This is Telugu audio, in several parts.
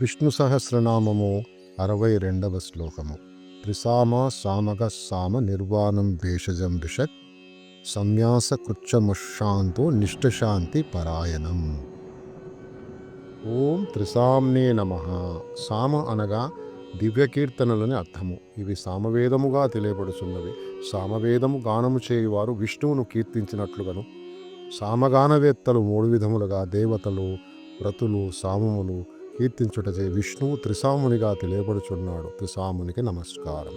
విష్ణు సహస్రనామము అరవై రెండవ శ్లోకము. త్రిసామ సామగ సామ నిర్వాణం భేషజం భిషక్ సంన్యాస కృచ్చముషాంతో నిష్టశాంతి పరాయణం. ఓం త్రిసామ్నే నమ. సామ అనగా దివ్యకీర్తనలని అర్థము. ఇవి సామవేదముగా తెలియబడుచున్నవి. సామవేదము గానము చేయువారు విష్ణువును కీర్తించినట్లుగాను. సామగానవేత్తలు మూడు విధములుగా దేవతలు వ్రతులు సామములు కీర్తించుటచే విష్ణువు త్రిసామునిగా తెలియబడుచున్నాడు త్రిసామునికి నమస్కారం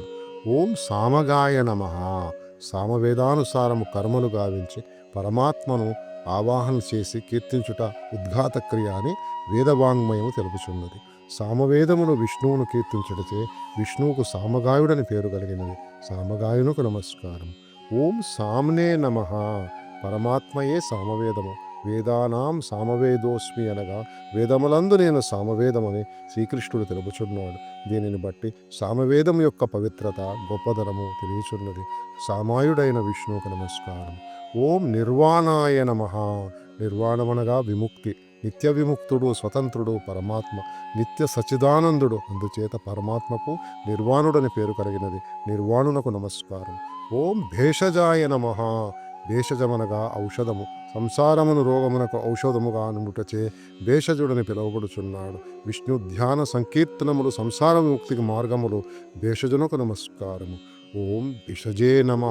ఓం సామగాయ నమ. సామవేదానుసారము కర్మలు గావించి పరమాత్మను ఆవాహన చేసి కీర్తించుట ఉద్ఘాత క్రియ అని వేదవాంగ్మయము తెలుపుచున్నది. సామవేదమును విష్ణువును కీర్తించుటచే విష్ణువుకు సామగాయుడని పేరు కలిగినది. సామగాయునకు నమస్కారం ఓం సామ్నే నమ. పరమాత్మయే సామవేదము. వేదానాం సామవేదోస్మి అనగా వేదములందు నేను సామవేదమని శ్రీకృష్ణుడు తెలుపుచున్నాడు. దీనిని బట్టి సామవేదం యొక్క పవిత్రత గొప్పదనము తెలియచున్నది. సామాయుడైన విష్ణువుకు నమస్కారం. ఓం నిర్వాణాయ నమ. నిర్వాణమనగా విముక్తి. నిత్య విముక్తుడు స్వతంత్రుడు పరమాత్మ. నిత్య సచిదానందుడు అందుచేత పరమాత్మకు నిర్వాణుడని పేరు కలిగినది. నిర్వాణునకు నమస్కారం. ఓం భేషజాయ నమ. భేషజమనగా ఔషధము. సంసారమును రోగమునకు ఔషధముగా నుండుటచే భేషజుడని పిలువబడుచున్నాడు. విష్ణు ధ్యాన సంకీర్తనములు సంసార ముక్తికి మార్గములు భేషజునకు నమస్కారము. ఓం విషజే నమ.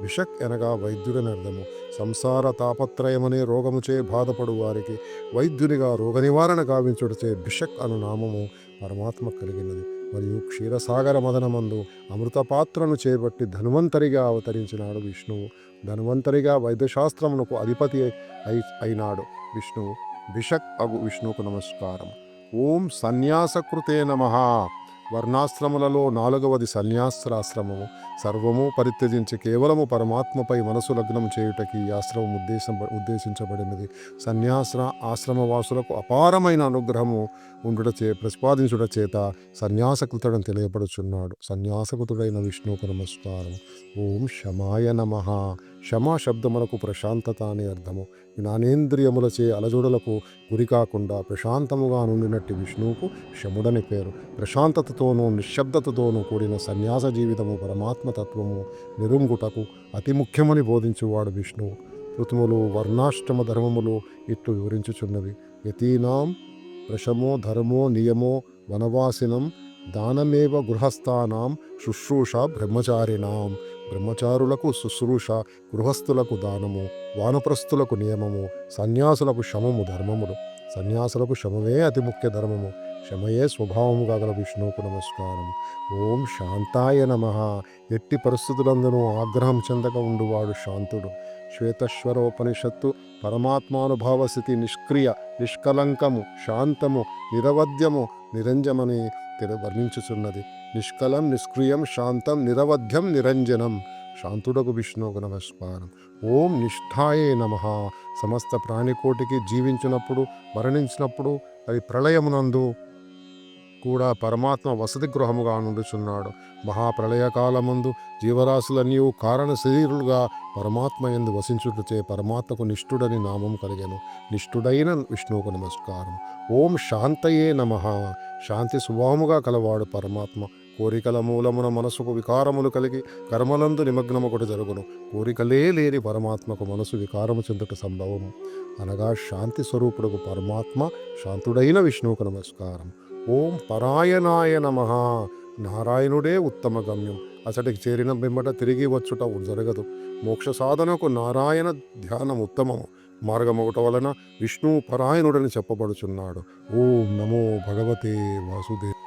విషక్ అనగా వైద్యుడని అర్థము సంసార తాపత్రయమనే రోగముచే బాధపడు వారికి వైద్యునిగా రోగ నివారణ గావించుటచే బిషక్ అను నామము పరమాత్మ కలిగినది. మరియు క్షీరసాగర మదనమందు అమృత పాత్రను చేపట్టి ధన్వంతరిగా అవతరించినాడు విష్ణువు ధన్వంతరిగా వైద్యశాస్త్రమునకు అధిపతి అయి అయినాడు విష్ణువు బిషక్ అగు విష్ణువుకు నమస్కారం. ఓం సన్యాసకృతే నమ. వర్ణాశ్రములలో నాలుగవది సన్యాస్త్రాశ్రమము సర్వము పరిత్యజించి కేవలము పరమాత్మపై మనసు లగ్నం చేయుటకి ఈ ఆశ్రమం ఉద్దేశం ఉద్దేశించబడినది. సన్యాస ఆశ్రమవాసులకు అపారమైన అనుగ్రహము ఉండుట చే ప్రతిపాదించుట చేత సన్యాసకృతుడని తెలియపడుచున్నాడు సన్యాసకృతుడైన విష్ణువుకు నమస్కారం ఓం శమాయ నమ. శమ శబ్దములకు ప్రశాంతత అని అర్థము. జ్ఞానేంద్రియములచే అలజడులకు గురికాకుండా ప్రశాంతముగా నుండినట్టి విష్ణువుకు శముడని పేరు. ప్రశాంతతతోనూ నిశ్శబ్దతతోనూ కూడిన సన్యాస జీవితము పరమాత్మతత్వము నిరుంగుటకు అతి ముఖ్యమని బోధించువాడు విష్ణువు ఋతుములు వర్ణాష్టమ ధర్మములు ఇట్లు వివరించుచున్నవి. యతీనాం ప్రశమో ధర్మో నియమో వనవాసినం దానమేవ గృహస్థానాం శుశ్రూష బ్రహ్మచారిణాం. బ్రహ్మచారులకు శుశ్రూష గృహస్థులకు దానము వానప్రస్థులకు నియమము సన్యాసులకు శమము ధర్మములు. సన్యాసులకు శమమే అతి ముఖ్య ధర్మము. క్షమయే స్వభావముగా గల విష్ణువుకు నమస్కారం ఓం శాంతాయ నమ. ఎట్టి పరిస్థితులందునూ ఆగ్రహం చెందక ఉండువాడు శాంతుడు. శ్వేతశ్వరోపనిషత్తు పరమాత్మానుభావ స్థితి నిష్క్రియ నిష్కలంకము శాంతము నిరవధ్యము నిరంజమని తెర వర్ణించుచున్నది. నిష్కలం నిష్క్రియం శాంతం నిరవధ్యం నిరంజనం. శాంతుడకు విష్ణువుకు నమస్కారం. ఓం నిష్ఠాయే నమ. సమస్త ప్రాణికోటికి జీవించినప్పుడు మరణించినప్పుడు అది ప్రళయమునందు కూడా పరమాత్మ వసతి గృహముగా నుండుచున్నాడు. మహాప్రళయకాలమందు జీవరాశులన్నీ కారణ శరీరులుగా పరమాత్మ ఎందు వసించుటచే పరమాత్మకు నిష్ఠుడని నామం కలిగాను. నిష్ఠుడైన విష్ణువుకు నమస్కారం. ఓం శాంతయే నమ. శాంతి స్వభావముగా కలవాడు పరమాత్మ. కోరికల మూలమున మనసుకు వికారములు కలిగి కర్మలందు నిమగ్నమొకటి జరుగును. కోరికలే లేని పరమాత్మకు మనసు వికారము చెందుట సంభవము. అనగా శాంతి స్వరూపుడుకు పరమాత్మ శాంతుడైన విష్ణువుకు నమస్కారం. ఓం పరాయణాయ నమ. నారాయణుడే ఉత్తమ గమ్యం. అతడికి చేరిన బిమ్మట తిరిగి వచ్చుట జరగదు. మోక్ష సాధనకు నారాయణ ధ్యానం ఉత్తమము. మార్గమొకట వలన విష్ణు పరాయణుడని చెప్పబడుచున్నాడు. ఓం నమో భగవతే వాసుదేవ